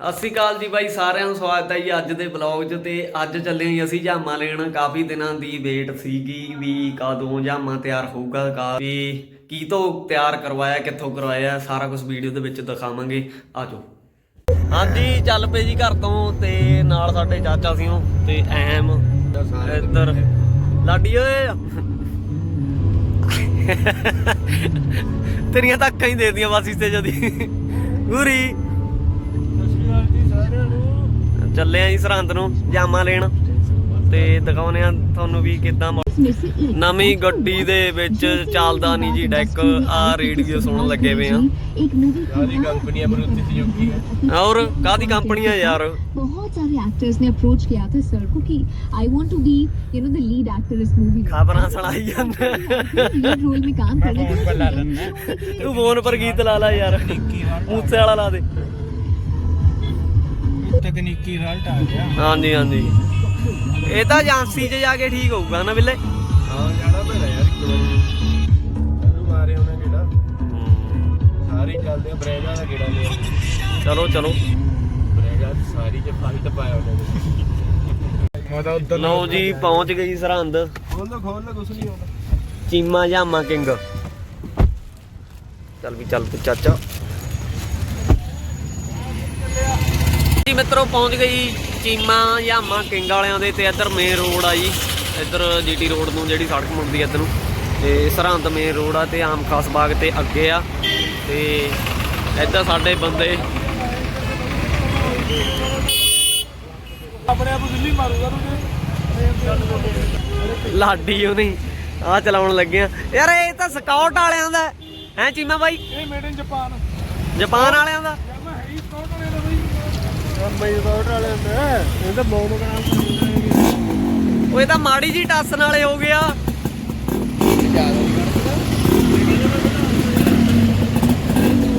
ਸਤਿ ਸ਼੍ਰੀ ਅਕਾਲ ਜੀ ਬਾਈ ਸਾਰਿਆਂ ਨੂੰ ਸਵਾਗਤ ਹੈ ਜੀ ਅੱਜ ਦੇ ਬਲੌਗ 'ਚ ਤੇ ਅੱਜ ਚੱਲੇ ਹਾਂ ਅਸੀਂ ਜਾਮਾ ਲੈਣ। ਕਾਫੀ ਦਿਨਾਂ ਦੀ ਵੇਟ ਸੀਗੀ ਵੀ ਕਦੋਂ ਜਾਮਾ ਤਿਆਰ ਹੋਊਗਾ ਕਾ ਵੀ ਕੀ ਤੋਂ ਤਿਆਰ ਕਰਵਾਇਆ ਕਿੱਥੋਂ ਕਰਵਾਇਆ ਸਾਰਾ ਕੁਝ ਵੀਡੀਓ ਦੇ ਵਿੱਚ ਦਿਖਾਵਾਂਗੇ। ਆਜੋ। ਹਾਂਜੀ ਚੱਲ ਪਏ ਜੀ ਘਰ ਤੋਂ ਤੇ ਨਾਲ ਸਾਡੇ ਚਾਚਾ ਸੀ ਉਹ ਤੇ ਐਮ ਇੱਧਰ ਲਾਡੀ ਓਏ। ਤੇਰੀਆਂ ਤਾਂ ਅੱਖਾਂ ਹੀ ਦੇ ਦੀਆਂ ਬਸ ਇਸ ਤੇ ਜਦੀ ਗੁਰੀ। ਚੱਲੇ ਆਂ ਜੀ ਸਰਹੰਦ ਨੂੰ ਜਾਮਾ ਲੈਣ। ਤੇ ਦਿਖਾਉਨੇ ਆ ਤੁਹਾਨੂੰ ਵੀ ਕਿਦਾਂ ਨਵੀਂ ਗੱਡੀ ਦੇ ਵਿੱਚ ਚੱਲਦਾ ਨਹੀਂ ਜੀ ਡੈਕ ਆ ਰੇਡੀਓ ਸੁਣਨ ਲੱਗੇ ਵੇ ਆ। ਔਰ ਕਾਦੀ ਕੰਪਨੀਆਂ ਯਾਰ? ਬਹੁਤ ਸਾਰੇ ਐਕਟਰਸ ਨੇ ਅਪਰੋਚ ਕੀਤਾ ਤੇ ਸਰ ਕੋ ਕਿ I want to be you know the lead actor ਇਸ ਮੂਵੀ ਖਬਰਾਂ ਸੁਣਾਈ ਜਾਂਦੇ। ਲੀਡ ਤੂੰ ਫੋਨ ਪਰ ਗੀਤ ਲਾ ਲਾ ਯਾਰ। ਮੂਸੇ ਵਾਲਾ ਲਾ ਦੇ। ਤਕਨੀਕੀ ਰਿਜ਼ਲਟ ਆ ਗਿਆ। ਹਾਂਜੀ ਹਾਂਜੀ। ਇਹ ਤਾਂ ਏਜੰਸੀ 'ਚ ਜਾ ਕੇ ਠੀਕ ਹੋਊਗਾ ਨਾ ਬਿੱਲੇ? ਹਾਂ ਜਾਣਾ ਪੈਣਾ ਯਾਰ ਇੱਕ ਵਾਰੀ। ਤੈਨੂੰ ਮਾਰੇ ਉਹਨੇ ਕਿਹੜਾ? ਸਾਰੇ ਹੀ ਚੱਲਦੇ ਆ ਬਰੇਜਾ ਦਾ ਕਿਹੜਾ ਲਿਆ? ਚਲੋ ਚਲੋ। ਬਰੇਜਾ ਦੀ ਸਾਰੀ ਚ ਫਾਈਟ ਪਾਇਆ ਉਹਨੇ ਮੈਂ ਤਾਂ ਉਧਰ ਲਓ ਜੀ ਪਹੁੰਚ ਗਈ ਸਰਹੰਦ। ਖੋਲ ਲੋ ਖੋਲ ਲੋ ਕੁਛ ਨਹੀਂ ਹੁੰਦਾ ਚੀਮਾ ਜਾਮਾ ਕਿੰਗ। ਚੱਲ ਵੀ ਚੱਲ ਤੂੰ ਚਾਚਾ। ਜੀ ਮਿੱਤਰੋ ਪਹੁੰਚ ਗਈ ਚੀਮਾ ਜਾਮਾ ਕਿੰਗ ਵਾਲਿਆਂ ਦੇ ਤੇ ਇੱਧਰ ਮੇਨ ਰੋਡ ਆ ਜੀ। ਇੱਧਰ ਜੀਟੀ ਰੋਡ ਨੂੰ ਜਿਹੜੀ ਸੜਕ ਮੁੜਦੀ ਇੱਧਰ। ਨੂੰ ਤੇ ਸਰਹੰਦ ਮੇਨ ਰੋਡ ਆ ਤੇ ਆਮ ਖਾਸ ਬਾਗ ਤੇ ਅੱਗੇ ਆ। ਤੇ ਇੱਧਰ ਸਾਡੇ ਬੰਦੇ ਆਪਣੇ ਆਪ ਦਿੱਲੀ ਮਾਰੂਗਾ ਤੂੰ ਲਾਡੀ ਉਹਨੇ ਆ ਚਲਾਉਣ ਲੱਗੇ ਆ ਯਾਰ ਇਹ ਤਾਂ ਸਕਾਊਟ ਵਾਲਿਆਂ ਦਾ ਹੈ। ਚੀਮਾ ਬਾਈ? ਇਹ ਮੇਡ ਇਨ ਜਾਪਾਨ ਜਾਪਾਨ ਵਾਲਿਆਂ ਦਾ ਮੈਂ ਹੈ ਹੀ ਸਕਾਊਟ ਵਾਲੇ ਦਾ ਬਈ ਵਾਲੇ ਹੁੰਦੇ ਇਹ ਤਾਂ ਬੌਮ ਕਰਾਂ ਉਹ ਇਹ ਤਾਂ ਮਾੜੀ ਜੀ ਟੱਸਣ ਵਾਲੇ ਹੋ ਗਿਆ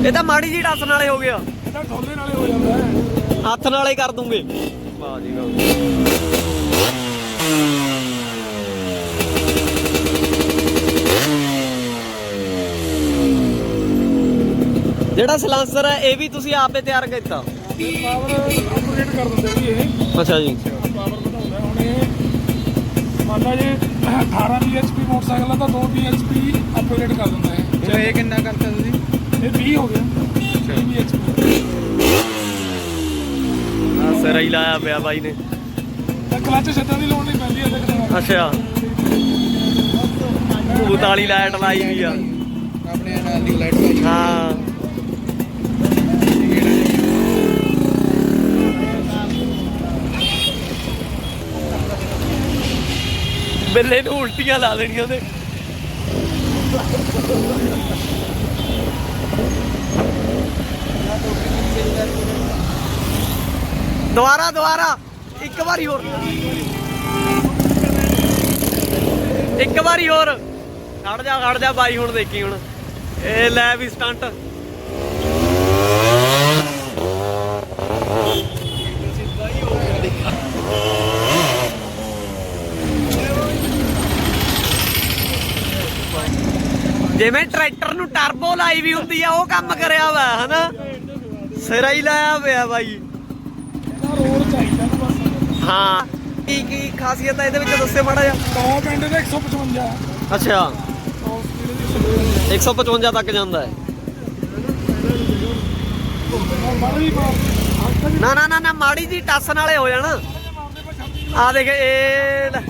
ਇਹ ਤਾਂ ਮਾੜੀ ਜੀ ਟੱਸਣ ਵਾਲੇ ਹੋ ਗਿਆ ਇਹਦਾ ਢੋਲੇ ਨਾਲੇ ਹੋ ਜਾਂਦਾ ਹੱਥ ਨਾਲੇ ਕਰ ਦੂੰਗੇ। ਵਾਹ ਜੀ ਵਾਹ ਜਿਹੜਾ ਸਲਾਂਸਰ ਹੈ, ਇਹ ਵੀ ਤੁਸੀਂ ਆਪੇ ਤਿਆਰ ਕੀਤਾ। ਪਾਵਰ ਅਪਗ੍ਰੇਡ ਕਰ ਦਿੰਦੇ ਵੀ ਇਹ ਅੱਛਾ ਜੀ। ਪਾਵਰ ਵਧਾਉਂਦਾ ਹੁਣ ਇਹ ਮੰਨ ਲਾ ਜੇ 18 bhp ਮੋਟਰਸਾਈਕਲ ਆ ਤਾਂ 2 bhp ਅਪਗ੍ਰੇਡ ਕਰ ਦਿੰਦਾ ਹੈ ਇਹ ਕਿੰਨਾ ਕਰਤਾ ਤੁਸੀਂ ਇਹ 20 ਹੋ ਗਿਆ 20 bhp ਆ ਸਿਰ ਹੀ ਲਾਇਆ ਪਿਆ ਬਾਈ ਨੇ। ਤਾਂ ਕਲੱਚ ਛੱਡਣ ਦੀ ਲੋੜ ਨਹੀਂ ਪੈਂਦੀ ਇਹਦੇ ਅੱਛਾ। ਭੂਤ ਵਾਲੀ ਲਾਈਟ ਲਾਈ ਵੀ ਆ। ਆਪਣੇ ਨਾਲ ਦੀ ਲਾਈਟ ਹਾਂ। ਬਿੱਲੇ ਨੂੰ ਉਲਟੀਆਂ ਲਾ ਦੇਣੀਆਂ ਉਹਦੇ। ਦੁਬਾਰਾ ਦੁਬਾਰਾ। ਇੱਕ ਵਾਰੀ ਹੋਰ। ਇੱਕ ਵਾਰੀ ਹੋਰ। ਖੜ ਜਾ ਖੜ ਜਾ ਬਾਈ ਹੁਣ ਦੇਖੀ ਹੁਣ। ਇਹ ਲੈ ਵੀ ਸਟੰਟ। ਜਿਵੇਂ ਟਰੈਕਟਰ ਨੂੰ ਟਰਬੋ ਲਾਈ ਵੀ ਹੁੰਦੀ ਆ ਉਹ ਕੰਮ ਕਰਿਆ ਵਾ ਹਨਾ ਸਿਰਾ ਹੀ ਲਾਇਆ ਪਿਆ ਬਾਈ ਹਾਂ ਕੀ ਕੀ ਖਾਸੀਅਤ ਹੈ ਇਹਦੇ ਵਿੱਚ ਦੱਸਿਓ ਮਾੜਾ ਜਿਹਾ ਟੌਪ ਐਂਡ ਦੇ 155 ਅੱਛਾ ਟੌਪ ਸਪੀਡ ਦੀ 155 ਤੱਕ ਜਾਂਦਾ ਹੈ ਨਾ ਨਾ ਨਾ ਨਾ ਮਾੜੀ ਜੀ ਟੱਸਣ ਵਾਲੇ ਹੋ ਜਾਣ ਆ ਦੇਖ ਇਹ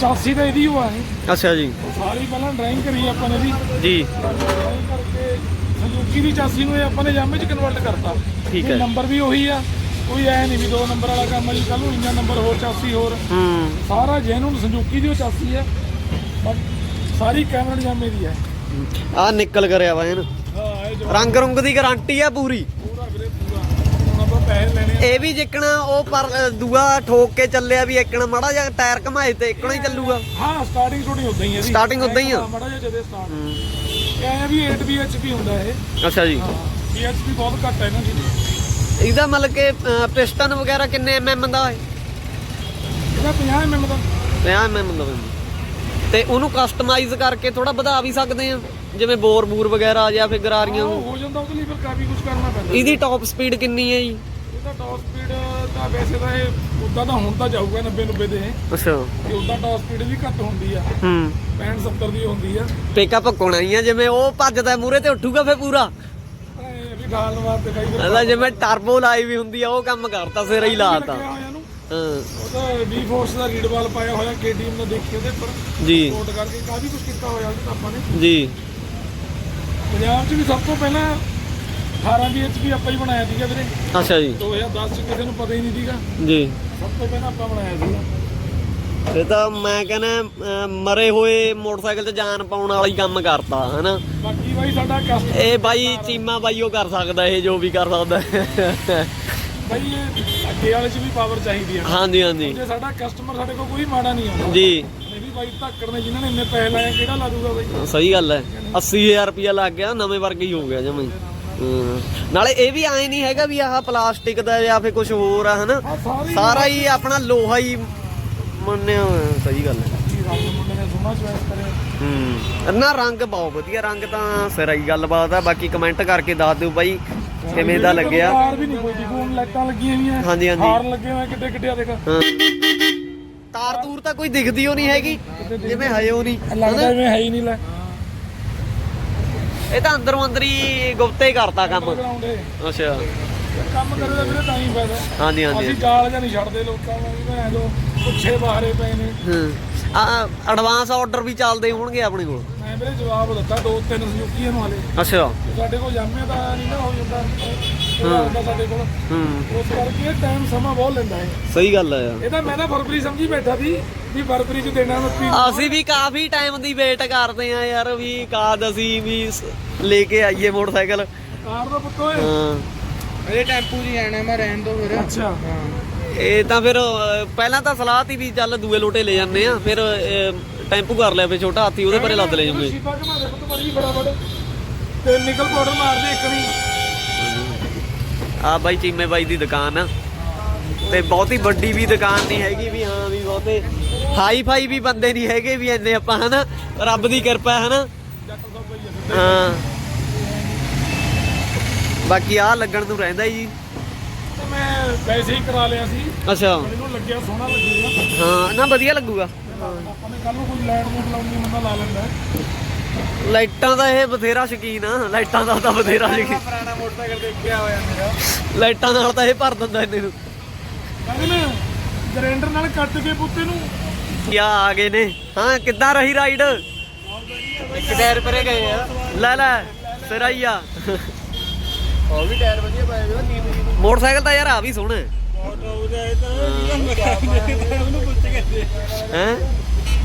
ਲੈ। ਚਾਸੀ ਤਾਂ ਇਹਦੀ ਹੋਆ ਹੈ ਅੱਛਾ ਜੀ। ਸਾਰੀ ਪਹਿਲਾਂ ਡਰਾਇੰਗ ਕਰੀ ਆਪਾਂ ਨੇ ਦੀ ਜੀ। ਡਰਾਇੰਗ ਕਰਕੇ ਸੰਜੂਕੀ ਦੀ ਚਾਸੀ ਨੂੰ ਇਹ ਆਪਾਂ ਨੇ ਜਾਮੇ ਚ ਕਨਵਰਟ ਕਰਤਾ। ਠੀਕ ਹੈ। ਨੰਬਰ ਵੀ ਉਹੀ ਆ। ਕੋਈ ਐ ਨਹੀਂ ਵੀ ਦੋ ਨੰਬਰ ਵਾਲਾ ਕੰਮ ਜੀ ਕੱਲ ਨੂੰ ਇੰਨਾ ਨੰਬਰ ਹੋਰ ਚਾਸੀ ਹੋਰ। ਹੂੰ। ਸਾਰਾ ਜੈਨੂਨ ਸੰਜੂਕੀ ਦੀ ਉਹ ਚਾਸੀ ਹੈ ਬਟ ਸਾਰੀ ਕੈਮਰਨ ਜਾਮੇ ਦੀ ਹੈ ਆ ਨਿਕਲ ਕਰਿਆ ਵਾ ਇਹਨ। ਹਾਂ ਇਹ ਜੋ ਰੰਗ ਰੁੰਗ ਦੀ ਗਾਰੰਟੀ ਆ ਪੂਰਾ ਹੁਣ ਆਪਾਂ ਪੈਸੇ ਲੈਣੇ ਆ ਇਹ ਵੀ ਜਿੱਕਣਾ ਉਹ ਪਰ ਦੂਆ ਠੋਕ ਕੇ ਚੱਲਿਆ ਵੀ ਇੱਕਣਾ ਮਾੜਾ ਜਿਹਾ ਟਾਇਰ ਘਮਾਏ ਤੇ ਇੱਕਣਾ ਹੀ ਚੱਲੂਗਾ। ਹਾਂ ਸਟਾਰਟਿੰਗ ਥੋੜੀ ਉਦਾਂ ਹੀ ਹੈ ਇਹਦੀ Starting ਉੱਦਾਂ ਹੀ ਆ? ਮੜਾ ਜਿਹਾ ਜਦੇ ਸਟਾਰਟ ਇਹ ਵੀ 8 bhp ਹੁੰਦਾ ਇਹ। ਅੱਛਾ ਜੀ। bhp ਬਹੁਤ ਘੱਟ ਹੈ ਇਹਨਾਂ ਦੀ। ਇਹਦਾ ਮਤਲਬ ਕਿ ਪਿਸਟਨ ਵਗੈਰਾ ਕਿੰਨੇ ਐਮਐਮ ਦਾ ਹੈ? ਇਹਦਾ 50 mm ਦਾ। 50 ਐਮਐਮ ਦਾ ਤੇ ਉਹਨੂੰ ਕਸਟਮਾਈਜ਼ ਕਰਕੇ ਥੋੜਾ ਵਧਾ ਵੀ ਸਕਦੇ ਆ। ਜਿਵੇਂ ਬੋਰ ਬੂਰ ਵਗੈਰਾ ਜਾਂ ਫਿਰ ਗਰਾਰੀਆਂ ਹੋ ਜਾਂਦਾ ਉਹਦੇ ਲਈ ਫਿਰ ਕਾਫੀ ਕੁਝ ਕਰਨਾ ਪੈਂਦਾ। ਇਹਦੀ ਟਾਪ ਸਪੀਡ ਕਿੰਨੀ ਹੈ ਜੀ? ਇਹਦਾ ਟੌਪ ਸਪੀਡ ਤਾਂ ਵੈਸੇ ਤਾਂ ਇਹ ਉਦਾਂ ਤਾਂ ਹੁਣ ਤਾਂ ਜਾਊਗਾ 90 90 ਦੇ। ਅੱਛਾ। ਤੇ ਉਦਾਂ ਟੌਪ ਸਪੀਡ ਵੀ ਘੱਟ ਹੁੰਦੀ ਆ। ਹੂੰ। 65 70 ਦੀ ਹੁੰਦੀ ਆ। ਪਿਕਅਪ ਕੋਣਾ ਹੀ ਆ? ਜਿਵੇਂ ਉਹ ਭੱਜਦਾ ਮੂਰੇ ਤੇ ਉੱਠੂਗਾ ਫੇ ਪੂਰਾ। ਇਹ ਵੀ ਗਾਲ ਵਾਸਤੇ ਕਈ ਵਾਰ ਇਹਦਾ ਜਿਵੇਂ ਟਰਬੋ ਲਾਈ ਵੀ ਹੁੰਦੀ ਆ ਉਹ ਕੰਮ ਕਰਤਾ ਸਿਰ ਹੀ ਲਾਤਾ। ਲੱਗਿਆ ਹੋਇਆ ਨੂੰ ਹਾਂ। ਉਹਦਾ ਵੀ ਫੋਰਸ ਦਾ ਰੀਡ ਵਾਲ ਪਾਇਆ ਹੋਇਆ ਕੇਟੀਐਮ ਦਾ ਦੇਖੀ ਉਹਦੇ ਉੱਪਰ। ਜੀ। ਕੋਟ ਕਰਕੇ ਕਾਫੀ ਕੁਝ ਕੀਤਾ ਹੋਇਆ ਉਹਦੇ ਤਾਂ ਆਪਾਂ ਨੇ। ਜੀ। ਪੰਜਾਬ 'ਚ ਵੀ ਸਭ ਤੋਂ ਪਹਿਲਾਂ 18 BHP ਆਪਾਂ ਹੀ ਬਣਾਇਆ ਸੀਗਾ ਵੀਰੇ। ਅੱਛਾ ਜੀ। 2010 'ਚ ਕਿਸੇ ਨੂੰ ਪਤਾ ਹੀ ਨਹੀਂ ਸੀਗਾ। ਜੀ। ਸਭ ਤੋਂ ਪਹਿਲਾਂ ਆਪਾਂ ਬਣਾਇਆ ਸੀਗਾ। ਇਹ ਤਾਂ ਮੈਂ ਕਹਿੰਦਾ ਮਰੇ ਹੋਏ ਮੋਟਰਸਾਈਕਲ ਤੇ ਜਾਨ ਪਾਉਣ ਵਾਲਾ ਹੀ ਕੰਮ ਕਰਤਾ ਹਨਾ? ਬਾਕੀ ਬਾਈ ਸਾਡਾ ਕਸਟਮਰ ਇਹ ਬਾਈ ਚੀਮਾ ਬਾਈ ਉਹ ਕਰ ਸਕਦਾ ਇਹ ਜੋ ਵੀ ਕਰ ਸਕਦਾ। ਬਾਈ ਅੱਗੇ ਵਾਲੇ 'ਚ ਵੀ ਪਾਵਰ ਚਾਹੀਦੀ ਆ। ਹਾਂਜੀ ਹਾਂਜੀ। ਜੇ ਸਾਡਾ ਕਸਟਮਰ ਸਾਡੇ ਕੋਲ ਕੋਈ ਮਾੜਾ ਨਹੀਂ ਆਉਂਦਾ ਜੀ। ਵੀ ਬਾਈ ਧੱਕੜ ਨੇ ਜਿਨ੍ਹਾਂ ਨੇ ਇੰਨੇ ਪੈਸੇ ਲਾਏ ਕਿਹੜਾ ਲਾ ਦੂਗਾ ਬਾਈ? ਸਹੀ ਗੱਲ ਹੈ। 80000 ਰੁਪਇਆ ਲੱਗ ਗਿਆ ਨਵੇਂ ਵਰਗੇ ਹੀ ਹੋ ਗਿਆ ਜਮੇ ਨਾਲੇ ਇਹ ਵੀ ਐ ਨਹੀਂ ਹੈਗਾ ਵੀ ਆਹ ਪਲਾਸਟਿਕ ਦਾ ਜਾਂ ਫਿਰ ਕੁਝ ਹੋਰ ਆ ਹਨਾ? ਸਾਰੇ ਹੀ ਆਪਣਾ ਲੋਹਾ ਹੀ ਮੰਨਿਆ ਸਹੀ ਗੱਲ ਹੈ। ਹੀ ਨੇ ਹੂੰ। ਰੰਗ ਬਹੁਤ ਵਧੀਆ ਰੰਗ ਤਾਂ ਸਿਰਾ ਹੀ ਗੱਲਬਾਤ ਆ ਬਾਕੀ ਕਮੈਂਟ ਕਰਕੇ ਦੱਸ ਦਿਓ ਬਾਈ ਕਿਵੇਂ ਦਾ ਲੱਗਿਆ? ਕਾਰ ਵੀ ਨਹੀਂ ਕੋਈ ਦੀ ਹੁਣ ਲਾਈਟਾਂ ਲੱਗੀਆਂ ਹੋਈਆਂ। ਹਾਂਜੀ, ਹਾਂਜੀ। ਹਾਰਨ ਲੱਗੇ ਹੋਏ ਕਿੱਡੇ ਕਿੱਡੇ ਆ ਦੇਖ। ਹਾਂ। ਤਾਰ ਤੂਰ ਤਾਂ ਕੋਈ ਦਿਖਦੀ ਓ ਨਹੀਂ ਹੈਗੀ ਜਿਵੇਂ ਹੈ ਉਹ ਨਹੀਂ ਲੱਗਦਾ ਐਵੇਂ ਹੈ ਹੀ ਨਹੀਂ ਲੈ। ਇਹ ਤਾਂ ਅੰਦਰੋਂ ਅੰਦਰ ਹੀ ਗੁਪਤੇ ਹੀ ਕਰਤਾ ਕੰਮ। ਅੱਛਾ। ਕੰਮ ਕਰੇ ਤਾਂ ਵੀਰੇ ਤਾਂ ਹੀ ਫਾਇਦਾ। ਹਾਂਜੀ ਹਾਂਜੀ। ਅਸੀਂ ਗਾਲ ਜਾਂ ਨਹੀਂ ਛੱਡਦੇ ਲੋਕਾਂ ਨੂੰ ਵੀ ਭੈਣ ਜੋ ਪੁੱਛੇ ਬਾਹਰੇ ਪਏ ਨੇ। ਹਾਂ। ਆ ਐਡਵਾਂਸ ਆਰਡਰ ਵੀ ਚੱਲਦੇ ਹੋਣਗੇ ਆਪਣੇ ਕੋਲ? ਮੈਂ ਵੀਰੇ ਜਵਾਬ ਦਿੱਤਾ ਦੋ ਤਿੰਨ ਸੁਜ਼ੂਕੀਆਂ ਨੂੰ ਹਾਲੇ। ਅੱਛਾ। ਸਾਡੇ ਕੋਲ ਜਾਮੇ ਤਾਂ ਨਹੀਂ ਨਾ ਹੋ ਜਾਂਦਾ। ਉਹ ਆਉਂਦਾ ਸਾਡੇ ਕੋਲ ਹੂੰ। ਉਸ ਕਰਕੇ ਟਾਈਮ ਸਮਾਂ ਬਹੁਤ ਲੈਂਦਾ ਹੈ। ਸਹੀ ਗੱਲ ਹੈ ਯਾਰ ਇਹ ਤਾਂ ਮੈਂ ਤਾਂ ਫਰਵਰੀ ਸਮਝੀ ਬੈਠਾ ਸੀ ਵੀ ਫਰਵਰੀ ਚ ਦੇਣਾ ਮੱਤੀ ਅਸੀਂ ਵੀ ਕਾਫੀ ਟਾਈਮ ਦੀ ਵੇਟ ਕਰਦੇ ਆ ਯਾਰ ਵੀ ਕਾਦ ਅਸੀਂ ਵੀ ਸ- ਲੈ ਕੇ ਆਈਏ ਮੋਟਰਸਾਈਕਲ। ਕਾਰ ਦਾ ਪੁੱਤ ਓਏ। ਹਾਂ। ਇਹ ਟੈਂਪੂ ਹੀ ਜਾਣਾ ਮੈਂ ਰਹਿਣ ਦੋ ਫਿਰ। ਅੱਛਾ। ਇਹ ਤਾਂ ਫਿਰ ਅਹ, ਪਹਿਲਾਂ ਤਾਂ ਸਲਾਹ ਤੀ ਵੀ ਚੱਲ ਦੂਏ ਲੋਟੇ ਲੈ ਜਾਂਦੇ ਆ ਫਿਰ ਅਹ, ਟੈਂਪੂ ਕਰ ਲਿਆ ਫੇ ਛੋਟਾ ਹਾਥੀ ਉਹਦੇ ਪਰੇ ਲੱਦ ਲੈ ਜੂਗੇ ਸ਼ੀਪਾ ਘਮਾ ਦੇ ਪੁੱਤ ਬੜੀ ਫਟਾਫਟ। ਤੇ ਨਿਕਲ ਪਾਊਡਰ ਮਾਰ ਦੇ ਇੱਕ ਨਹੀਂ ਆ ਬਾਈ ਚੀਮੇ ਬਾਈ ਦੀ ਦੁਕਾਨ ਆ। ਤੇ ਬਹੁਤੀ ਵੱਡੀ ਵੀ ਦੁਕਾਨ ਨਹੀਂ ਹੈਗੀ ਵੀ ਹਾਂ ਵੀ ਬਹੁਤੇ ਹਾਈ ਫਾਈ ਵੀ ਬੰਦੇ ਨਹੀਂ ਹੈਗੇ ਵੀ ਇੰਨੇ ਆਪਾਂ ਹਨਾ? ਰੱਬ ਦੀ ਕਿਰਪਾ ਹੈ ਹਨਾ? ਹਾਂ। ਬਾਕੀ ਆ ਲੱਗਣ ਨੂੰ ਰਹਿੰਦਾ ਜੀ। ਮੈਂ ਵੈਸੇ ਹੀ ਕਰਾ ਲਿਆ ਸੀ। ਅੱਛਾ। ਮੈਨੂੰ ਲੱਗਿਆ ਸੋਹਣਾ ਲੱਗੇਗਾ। ਹਾਂ ਨਾ ਵਧੀਆ ਲੱਗੂਗਾ। ਆਪਾਂ ਨੇ ਕੱਲ ਨੂੰ ਕੋਈ ਲਾਈਟ ਨੂੰ ਲਾਉਣੀ ਬੰਦਾ ਲਾ ਲੈਂਦਾ। ਲਾਈਟਾਂ ਦਾ ਇਹ ਬਥੇਰਾ ਸ਼ਕੀਨ ਆ ਲਾਈਟਾਂ ਦਾ ਤਾਂ ਬਥੇਰਾ ਸ਼ਕੀਨ। ਪੁਰਾਣਾ ਮੋਟਰਸਾਈਕਲ ਦੇਖਿਆ ਹੋਇਆ ਮੇਰਾ ਲਾਈਟਾਂ ਨਾਲ ਤਾਂ ਇਹ ਭਰ ਦਿੰਦਾ ਇਹਨੇ ਨੂੰ। ਕਹਿੰਦੇ ਨੇ ਗ੍ਰੈਂਡਰ ਨਾਲ ਕੱਟ ਕੇ ਪੁੱਤੇ ਨੂੰ। ਕੀ ਆ ਗਏ ਨੇ। ਹਾਂ ਕਿੱਦਾਂ ਰਹੀ ਰਾਈਡ? ਇੱਕ ਟਾਇਰ ਪਰੇ ਗਏ ਆ। ਲੈ ਲੈ ਸਿਰਾ ਹੀ ਆ। ਉਹ ਵੀ ਟਾਇਰ ਵਧੀਆ ਪਾਏ ਹੋਏ ਨੀਂਦ ਦੀ ਮੋਟਰਸਾਈਕਲ ਤਾਂ ਯਾਰ ਆ ਵੀ ਸੋਹਣਾ। ਹੈ ਉਹਦਾ ਇਹ ਤਾਂ ਮਕੈਨਿਕ ਨੂੰ ਪੁੱਛ ਕੇ ਹੈਂ?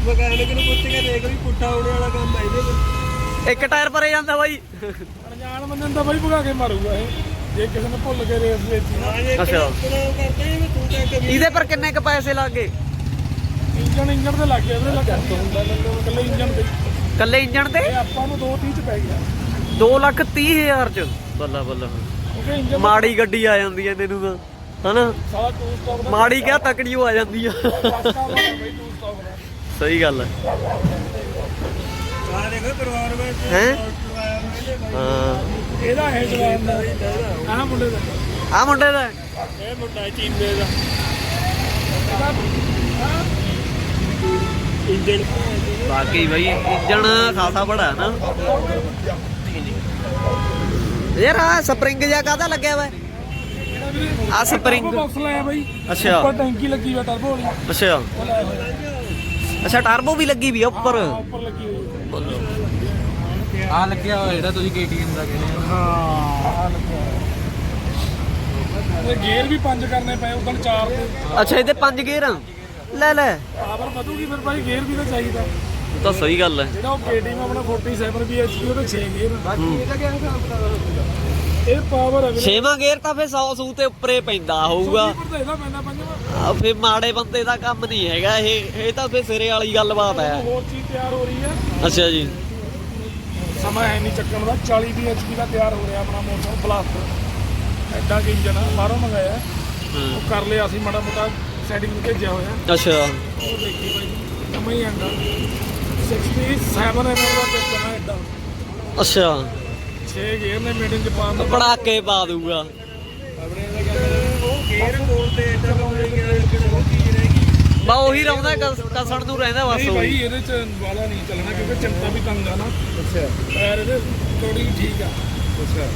ਮਕੈਨਿਕ ਨੂੰ ਪੁੱਛ ਕੇ ਦੇਖ ਵੀ ਪੁੱਠਾ ਉੜੇ ਵਾਲਾ ਕੰਮ ਹੈ ਇਹਦੇ ਵਿੱਚ ਇੱਕ ਟਾਇਰ ਭਰੇ ਜਾਂਦਾ ਬਾਈ। ਅਣਜਾਣ ਬੰਦੇ ਨੂੰ ਤਾਂ ਬਾਈ ਭਗਾ ਕੇ ਮਾਰੂਗਾ ਇਹ। ਜੇ ਕਿਸੇ ਨੇ ਭੁੱਲ ਕੇ ਰੇਸ ਵਿੱਚ ਹਾਂ ਜੇ ਅੱਛਾ। ਕਰਦੇ ਵੀ ਤੂੰ ਤਾਂ ਕਦੀ ਇਹਦੇ ਪਰ ਕਿੰਨੇ ਕ ਪੈਸੇ ਲੱਗ ਗਏ? ਇੰਜਨ ਇੰਜਨ ਤੇ ਲੱਗ ਗਿਆ ਵੀਰੇ ਲੱਗ ਹੁੰਦਾ ਇਕੱਲੇ ਇੰਜਨ ਤੇ। ਕੱਲੇ ਇੰਜਣ ਤੇ? ਇਹ ਆਪਾਂ ਨੂੰ 230 ਚ ਪੈ ਗਿਆ। 2 ਲੱਖ 30 ਹਜ਼ਾਰ ਚ। ਬੱਲਾ ਬੱਲਾ। ਕਿਉਂਕਿ ਇੰਜਨ ਮਾੜੀ ਗੱਡੀ ਆ ਜਾਂਦੀ ਐ ਤੈਨੂੰ ਤਾਂ। ਹਨਾ? ਸਾਰਾ ਟੂ ਸਟਾਪ ਦਾ ਮਾੜੀ ਕਿਆ ਤਕੜੀ ਹੋ ਆ ਜਾਂਦੀ ਆ। ਰਸਤਾ ਬਣਾ ਬਈ ਟੂ ਸਟਾਪ ਦਾ। ਸਹੀ ਗੱਲ ਹੈ। ਆ ਦੇਖੋ ਪਰਿਵਾਰ ਵਿੱਚ ਹੈਂ? ਆਇਆ ਹੋਇਆ ਨੇ ਹਾਂ। ਇਹਦਾ ਹੈ ਜਵਾਨ ਦਾ। ਆਹ ਮੁੰਡੇ ਦਾ। ਆ ਮੁੰਡੇ ਦਾ? ਇਹ ਮੁੰਡਾ ਚੀਮੇ ਦਾ ਇੰਜਣ। ਬਾਕੀ ਬਈ ਇੰਜਣ ਖਾਸਾ ਬੜਾ ਹੈ ਨਾ। ਯਾਰ ਆ ਸਪਰਿੰਗ ਜਿਹਾ ਕਾਹਦਾ ਲੱਗਿਆ ਵਾ? ਆ ਸਪਰਿੰਗ। ਬਾਕਸ ਲਾਇਆ ਬਾਈ। ਅੱਛਾ। ਉੱਪਰ ਟੈਂਕੀ ਲੱਗੀ ਹੋਈ ਟਰਬੋ ਵਾਲੀ। ਅੱਛਾ। ਉਹ ਲਾਇਆ ਹੋਇਆ। ਅੱਛਾ ਟਰਬੋ ਵੀ ਲੱਗੀ ਵੀ ਆ ਉੱਪਰ। ਉੱਪਰ ਲੱਗੀ ਹੋਈ। ਹੈ ਆ ਲੱਗਿਆ ਹੋਇਆ ਜਿਹੜਾ ਤੁਸੀਂ KTM ਦਾ ਕਹਿੰਦੇ ਹਾਂ। ਆਹ ਲੱਗਿਆ ਹੋਇਆ। ਇਹ ਗੇਅਰ ਵੀ ਪੰਜ ਕਰਨੇ ਪਏ ਉਦੋਂ ਚਾਰ ਤੇ। ਅੱਛਾ ਇਹਦੇ ਪੰਜ ਗੇਅਰ ਆ? ਲੈ ਲੈ। ਪਾਵਰ ਵਧੂਗੀ ਫਿਰ ਬਾਈ ਗੇਅਰ ਵੀ ਤਾਂ ਚਾਹੀਦਾ। ਤਾਂ ਸਹੀ ਗੱਲ ਹੈ। ਜਿਹੜਾ ਉਹ KTM ਆਪਣਾ 47 bhp ਉਹਦੇ 6 ਗੇਅਰ ਬਾਕੀ ਇਹਦਾ ਕੀ ਹਿਸਾਬ ਇਹ ਪਾਵਰ ਹੈ ਵੀਰੇ ਛੇਵਾਂ ਗੇਅਰ ਤਾਂ ਫੇ 100 ਸੂ ਤੇ ਉੱਪਰੇ ਪੈਂਦਾ ਹੋਊਗਾ। ਉੱਪਰ ਤਾਂ ਇਹਦਾ ਪੈਂਦਾ ਪੰਜਵਾਂ। ਆ ਫੇ ਮਾੜੇ ਬੰਦੇ ਦਾ ਕੰਮ ਨਹੀਂ ਹੈਗਾ ਇਹ ਇਹ ਤਾਂ ਫੇ ਸਿਰੇ ਵਾਲੀ ਗੱਲਬਾਤ ਹੈ। ਹੋਰ ਚੀਜ਼ ਤਿਆਰ ਹੋ ਰਹੀ ਹੈ। ਅੱਛਾ ਜੀ। ਸਮਾਂ ਹੈ ਨਹੀਂ ਚੱਕਣ ਦਾ 40 bhp ਦਾ ਤਿਆਰ ਹੋ ਰਿਹਾ ਆਪਣਾ ਮੋਟਰ ਬਲਾਸਟਰ ਐਡਾ ਕਿ ਇੰਜਨ ਆ ਬਾਹਰੋਂ ਮੰਗਾਇਆ। ਹਾਂ। ਉਹ ਕਰ ਲਿਆ ਅਸੀਂ ਮਾੜਾ ਮੋਟਾ ਸੈਟਿੰਗ ਭੇਜਿਆ ਹੋਇਆ। ਅੱਛਾ। ਉਹ ਦੇਖੀ ਬਾਈ ਜਮਾ ਹੀ ਆਂਦਾ। 67 ਐਮਐਮ ਦਾ ਪਿਸਟਨ ਹੈ ਐਡਾ ਅੱਛਾ। 6 ਗੇਅਰ ਨੇ ਦਾ ਪੜਾਕੇ ਪਾ ਦੂਗਾ ਉਹ ਗੇਅਰ ਕੋਲ ਤੇ ਐਡਾ ਕੰਮ ਗਿਆ ਉਹ ਚੀਜ਼ ਰਹਿ ਗਈ ਬਾ ਉਹੀ ਰਹਿੰਦਾ ਕਸ- ਕਸਣ ਨੂੰ ਰਹਿੰਦਾ ਬਸ ਨਹੀਂ ਉਹ। ਭਾਈ ਇਹਦੇ ਚ ਵਾਲਾ ਨਹੀਂ ਚੱਲਣਾ ਕਿਉਂਕਿ ਚਿੰਤਾ ਵੀ ਤੰਗ ਆ ਨਾ। ਅੱਛਾ। ਪੈਰ ਇਹਦੇ ਥੋੜੀ ਠੀਕ ਆ। ਅੱਛਾ।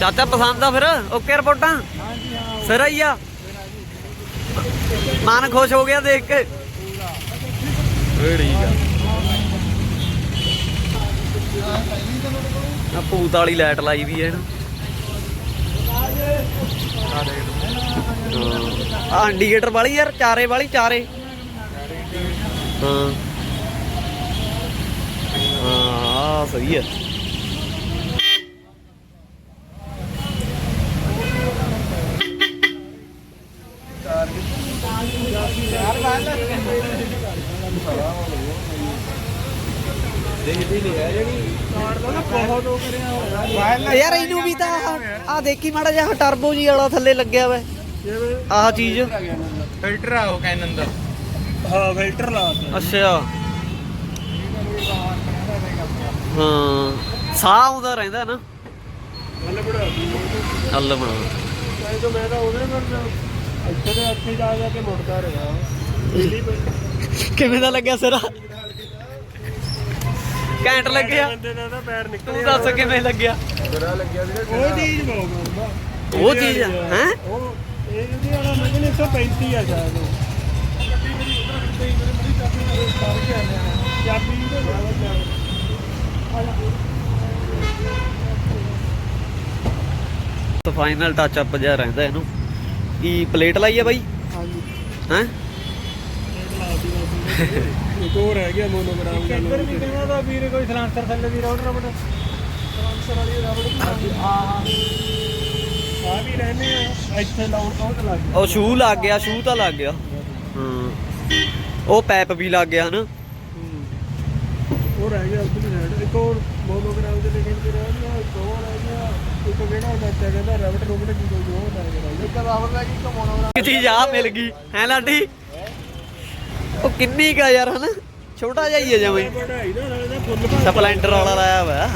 ਚਾਚਾ ਪਸੰਦ ਆ ਫਿਰ? ਓਕੇ ਰਿਪੋਰਟਾਂ? ਹਾਂਜੀ ਹਾਂ ਸਿਰ ਹੀ ਆ। ਮਨ ਖੁਸ਼ ਹੋ ਗਿਆ ਦੇਖ ਕੇ। ਠੀਕ ਆ ਆ ਭੂਤ ਵਾਲੀ ਲਾਈਟ ਲਾਈ ਵੀ ਹੈ ਨਾ। ਆ ਇੰਡੀਕੇਟਰ ਵਾਲੀ ਯਾਰ, ਚਾਰੇ ਵਾਲੀ, ਚਾਰੇ। ਹਾਂ। ਹਾਂ ਸਹੀ ਹੈ। ਯਾਰ ਇਹਨੂੰ ਵੀ ਤਾਂ ਆ ਦੇਖੀ ਮਾੜਾ ਜਿਹਾ ਟਰਬੋ ਜੀ ਵਾਲਾ ਥੱਲੇ ਲੱਗਿਆ ਵਾ। ਆਹ ਚੀਜ਼। ਫਿਲਟਰ ਆ ਉਹ ਕੈਨਨ ਦਾ ਹਾਂ ਫਿਲਟਰ ਲਾਤਾ ਅੱਛਾ। ਹਾਂ ਸਾਹ ਆਉਂਦਾ ਰਹਿੰਦਾ ਨਾ। ਹੱਲ ਬੜਾ ਹੱਲ ਬਣਾ ਮੈਂ ਤਾਂ ਮੈਂ ਤਾਂ ਉਹਦੇ ਪਰ ਇੱਥੇ ਦੇ ਇੱਥੇ ਜਾ ਜਾ ਕੇ ਮੁੜਦਾ ਰਿਹਾ। ਕਿਵੇਂ ਦਾ ਲੱਗਿਆ ਸਿਰਾ? ਘੈਂਟ ਲੱਗਿਆ। ਬੰਦੇ ਦਾ ਤਾਂ ਪੈਰ ਨਿਕਲ ਤੂੰ ਦੱਸ ਕਿਵੇਂ ਲੱਗਿਆ? ਬੜਾ ਲੱਗਿਆ ਵੀਰੇ ਉਹ ਚੀਜ਼ ਬਹੁਤ ਹੁੰਦਾ ਉਹ ਚੀਜ਼ ਹੈਂ? ਉਹ ਇਹ ਜਿਹੜੀ ਵਾਲਾ ਮੈਨੂੰ 135 ਆ ਸ਼ਾਇਦ ਉਹ। ਗੱਡੀ ਮੇਰੀ ਉਧਰ ਕਿਤੇ ਮੇਰੇ ਮਰੀ ਚਾਬੀ ਨਾਲ ਸਾਰ ਕੇ ਆਨੇ ਆ ਚਾਬੀ ਤੇ ਫਾਈਨਲ ਟੱਚ ਅਪ ਜਿਹਾ ਰਹਿੰਦਾ ਇਹਨੂੰ। ਕੀ ਪਲੇਟ ਲਾਈ ਆ ਬਾਈ? ਹਾਂਜੀ। ਹੈ? ਇੱਕ ਹੋਰ ਰਹਿ ਗਿਆ ਮੋਨੋਗ੍ਰਾਮ ਦਾ ਇੱਧਰ ਵੀ ਕਹਿੰਦਾ ਦਾ ਵੀਰ ਕੋਈ ਸਲਾਂਸਰ ਥੱਲੇ ਦੀ ਰੋਡ ਰਬੜ? ਸਲਾਂਸਰ ਵਾਲੀ ਰਬੜ ਹਾਂ ਆ ਵੀ ਰਹਿੰਦੇ ਆ। ਇੱਥੇ ਲਾਉਣ ਬਹੁਤ ਲੱਗ ਗਿਆ। ਉਹ ਸ਼ੂ ਲੱਗ ਗਿਆ ਸ਼ੂ ਤਾਂ ਲੱਗ ਗਿਆ। ਹਾਂ। ਉਹ ਪੈਪ ਵੀ ਲੱਗ ਗਿਆ ਹਨਾ? ਉਹ ਰਹਿ ਗਿਆ ਉਧਰ ਸਾਈਡ ਇੱਕ ਹੋਰ ਮੋਨੋਗ੍ਰਾਮ ਦੇ ਲਿਖਣ ਤੇ ਰਹਿ ਗਿਆ ਇੱਕ ਹੋਰ ਰਹਿ ਗਿਆ। ਇੱਕ ਕਿਹੜਾ ਬੱਚਾ ਕਹਿੰਦਾ ਰਬੜ ਰੋਬੜ ਕੀ ਕੋਈ ਹੋਰ ਰਹਿ ਗਿਆ। ਇੱਕ ਰਬੜ ਗਈ ਇੱਕ ਮੋਨੋਗ੍ਰਾਮ ਚੀਜ਼ ਆ ਮਿਲ ਗਈ। ਹੈ ਲਾਡੀ? ਉਹ ਕਿੰਨੀ ਕਾ ਯਾਰ ਹਨਾ? ਛੋਟਾ ਜਿਹਾ ਹੀ ਭਰ ਸਪਲੈਂਡਰ ਵਾਲਾ ਲਾਇਆ ਹੋਇਆ।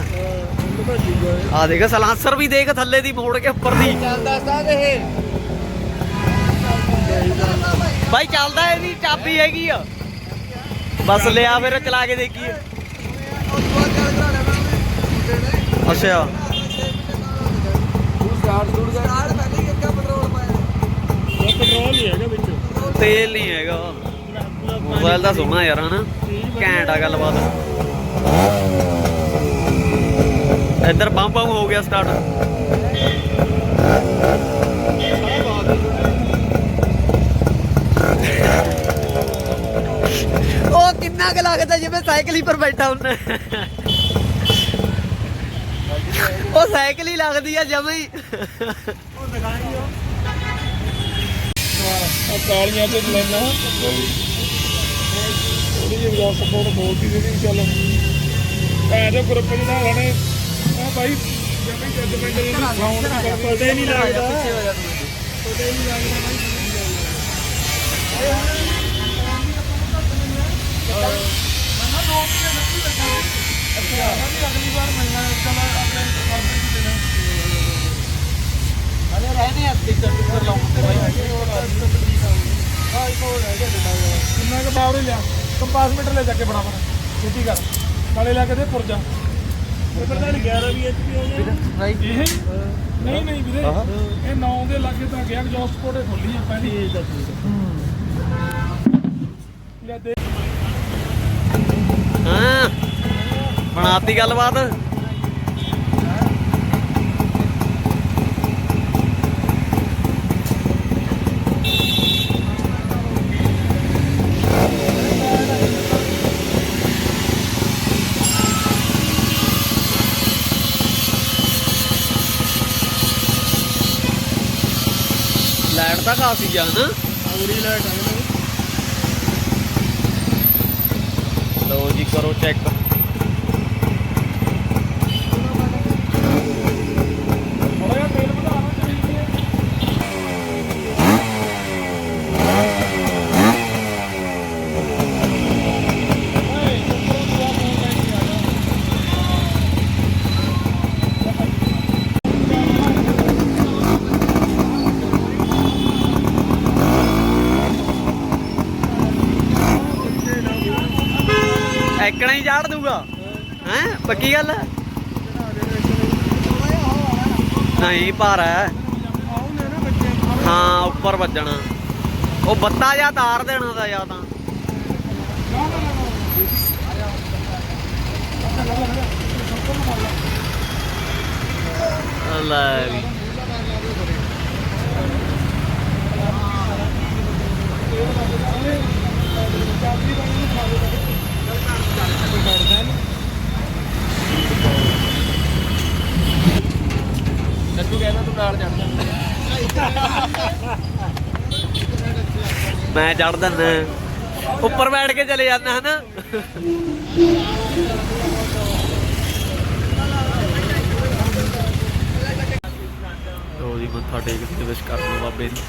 ਆ ਦੇਖ ਸਲਾਂਸਰ ਵੀ ਦੇਖ ਥੱਲੇ ਦੀ ਮੋੜ ਕੇ ਉੱਪਰ ਦੀ। ਚੱਲਦਾ ਸਾਦ ਇਹ ਬਾਈ ਚੱਲਦਾ ਇਹਦੀ ਚਾਬੀ ਹੈਗੀ ਆ। ਬਸ ਲਿਆ ਫਿਰ ਚਲਾ ਕੇ ਦੇਖੀਏ। ਅੱਛਾ। ਤੂੰ ਸਟਾਰਟ ਸਟੂਡ ਦਾ ਸਟਾਰਟ ਪਹਿਲੇ ਕਿੱਕਾ ਪੈਟਰੋਲ ਪਾਇਆ। ਉਹ ਪੈਟਰੋਲ ਹੀ ਹੈਗਾ ਵਿੱਚ। ਤੇਲ ਨਹੀਂ ਹੈਗਾ। ਮੋਬਾਈਲ ਦਾ ਸੋਹਣਾ ਯਾਰ ਹਨਾ? ਘੈਂਟ ਆ ਗੱਲਬਾਤ। ਇੱਧਰ ਬੰਮ ਬੰਮ ਹੋ ਗਿਆ ਸਟਾਰਟ ਉਹ ਕਿੰਨਾ ਕੁ ਲੱਗਦਾ ਜਿਵੇਂ ਸਾਈਕਲ ਹੀ ਪਰ ਬੈਠਾ ਹੁੰਦਾ। ਉਹ ਸਾਈਕਲ ਹੀ ਲੱਗਦੀ ਆ ਜਮੇ ਹੀ। ਆ ਕਾਲੀਆਂ ਤੇ ਲੈਣਾ। ਉਹਦੀ ਜਿਹੀ ਵਜਾ ਸਪੋਰਟ ਬੋਲਦੀ ਜਿਹੜੀ ਚੱਲ। ਐ ਤੇ ਗਰੁੱਪ ਜਿਹੜਾ ਹਣੇ ਆ ਭਾਈ ਜਮੀ ਜੱਜਮੈਂਟ ਦੀ ਸਾਊਂਡ ਪਤਾ ਹੀ ਨਹੀਂ ਲੱਗਦਾ ਪਤਾ ਹੀ ਨਹੀਂ ਲੱਗਦਾ ਭਾਈ ਹਲੇ ਰਹਿੰਦੇ ਆ ਸਪੀਕਰ ਸਪੀਕਰ ਲਾਉਣ ਤੇ ਕਿੰਨਾ ਕੁ ਪਾਵਰ ਲਿਆ। ਕੰਪਾਸਮੀਟਰ ਲੈ ਜਾ ਕੇ ਬਣਾ ਬਣਾ। ਛੇਤੀ ਕਰ। ਨਾਲੇ ਲੈ ਕੇ ਦੇ ਪੁਰਜਾ। ਇਹ ਪਤਾ ਨਹੀਂ 11 ਵੀ ਐਚਪੀ ਹੋ ਗਿਆ ਇਹ? ਨਹੀਂ ਨਹੀਂ ਵੀਰੇ। ਇਹ 9 ਦੇ ਲਾਗੇ ਤਾਂ ਗਿਆ ਐਗਜ਼ੌਸਟ ਕੋਡੇ ਖੋਲੀ ਆ ਪਹਿਲੀ। ਏਜ ਦਾ ਲੈ ਦੇ। ਹਾਂ। ਬਣਾਤੀ ਗੱਲਬਾਤ। ਆ ਗਈ ਲਓ ਜੀ ਕਰੋ ਚੈੱਕ। ਪੱਕੀ ਗੱਲ ਹੈ ਨਹੀਂ, ਭਾਰ ਹੈ ਹਾਂ, ਉੱਪਰ ਵੱਜਣਾ। ਉਹ ਬੱਤਾ ਜਾਂ ਤਾਰ ਦੇਣਾ ਦਾ ਜਾਂ ਤਾਂ। ਲੈ ਵੀ। ਲੱਡੂ ਕਹਿੰਦਾ ਤੂੰ ਨਾਲ ਚੜ ਮੈਂ ਚੜ ਦਿੰਦਾ। ਉੱਪਰ ਬੈਠ ਕੇ ਚਲੇ ਜਾਂਦਾ ਹਨਾ। ਲੋ ਜੀ, ਮੱਥਾ ਟੇਕ ਕੇ ਵਿਸ਼ ਕਰ ਲਓ ਬਾਬੇ ਨੂੰ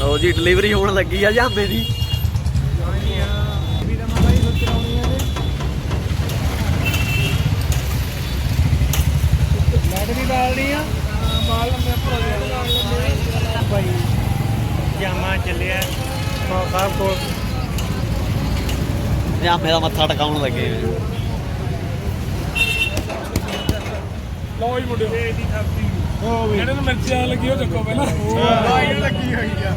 ਲੋ ਜੀ ਡਿਲੀਵਰੀ ਹੋਣ ਲੱਗੀ ਆ ਜਾਂਬੇ ਦੀ ਲੱਗ ਦੀ ਡਾਲਣੀ ਆ ਮਾਲ ਲੰਮੇ ਭਰਾ ਭਾਈ ਜਾਮਾ ਚੱਲਿਆ ਮਾ ਸਾਹਿਬ ਕੋਲ ਜਾਂਬੇ ਦਾ ਮੱਥਾ ਟਿਕਾਉਣ ਲੱਗੇ। ਲਓ ਜੀ ਮੁੰਡਿਓ। ਇਹ ਦੀ ਖਾਤੀ। ਜਿਹੜੇ ਨੂੰ ਮਿਰਚਾਂ ਲੱਗੀ ਉਹ ਚੱਕੋ ਪਹਿਲਾਂ। ਲੱਗੀ ਹੋਈ ਆ।